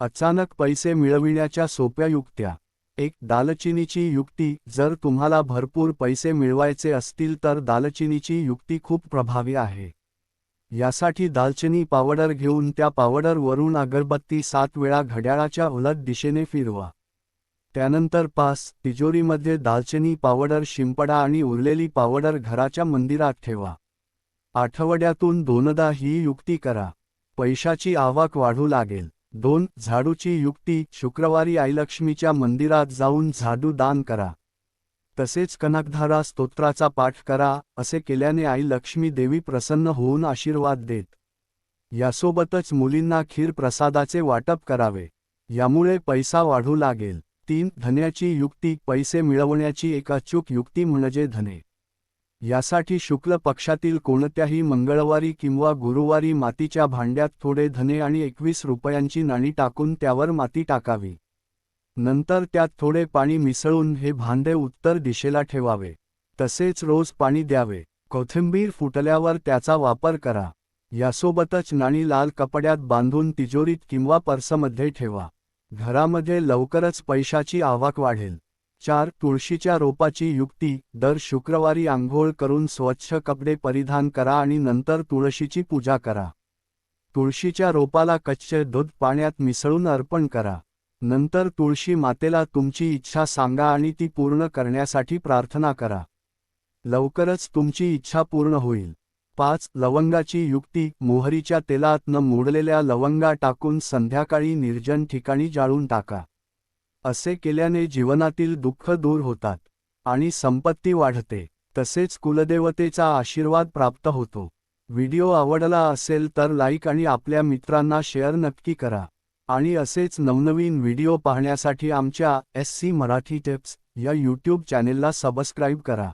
अचानक पैसे मिळविण्याच्या सोप्या युक्त्या. एक दालचिनीची युक्ती जर तुम्हाला भरपूर पैसे मिळवायचे असतील तर दालचिनीची युक्ती खूप प्रभावी आहे. यासाठी दालचिनी पावडर घेऊन त्या पावडरवरून अगरबत्ती सात वेळा घड्याळाच्या उलट दिशेने फिरवा. त्यानंतर पास तिजोरीमध्ये दालचिनी पावडर शिंपडा आणि उरलेली पावडर घराच्या मंदिरात ठेवा. आठवड्यातून दोनदा ही युक्ती करा. पैशाची आवक वाढू लागेल. दोन झाडूची युक्ती शुक्रवारी आईलक्ष्मीच्या मंदिरात जाऊन झाडू दान करा. तसेच कनकधारा स्तोत्राचा पाठ करा असे केल्याने आई लक्ष्मी देवी प्रसन्न होऊन आशीर्वाद देत. यासोबतच मुलींना खीर प्रसादाचे वाटप करावे. यामुळे पैसा वाढू लागेल. तीन धन्याची युक्ती पैसे मिळवण्याची एक अचूक युक्ती म्हणजे धने. यासाठी शुक्ल पक्षातील कोणत्याही मंगळवारी किंवा गुरुवारी मातीच्या भांड्यात थोडे धने आणि एकवीस रुपयांची नाणी टाकून त्यावर माती टाकावी. नंतर त्यात थोडे पाणी मिसळून हे भांडे उत्तर दिशेला ठेवावे. तसेच रोज पाणी द्यावे. कोथिंबीर फुटल्यावर त्याचा वापर करा. यासोबतच नाणी लाल कपड्यात बांधून तिजोरीत किंवा पर्समध्ये ठेवा. घरामध्ये लवकरच पैशाची आवक वाढेल. चार तुळशीच्या रोपाची युक्ती दर शुक्रवारी आंघोळ करून स्वच्छ कपडे परिधान करा आणि नंतर तुळशीची पूजा करा. तुळशीच्या रोपाला कच्चे दूध पाण्यात मिसळून अर्पण करा. नंतर तुळशी मातेला तुमची इच्छा सांगा आणि ती पूर्ण करण्यासाठी प्रार्थना करा. लवकरच तुमची इच्छा पूर्ण होईल. पाच लवंगाची युक्ती मोहरीच्या तेलात न मोडलेल्या लवंगा टाकून संध्याकाळी निर्जन ठिकाणी जाळून टाका. असे केल्याने जीवनातील दुःख दूर होतात आणि संपत्ती वाढते. तसेच कुलदेवतेचा आशीर्वाद प्राप्त होतो. व्हिडिओ आवडला असेल तर लाईक आणि आपल्या मित्रांना शेअर नक्की करा. आणि असेच नवनवीन व्हिडिओ पाहण्यासाठी आमच्या एस सी मराठी टिप्स या यूट्यूब चॅनेलला सबस्क्राईब करा.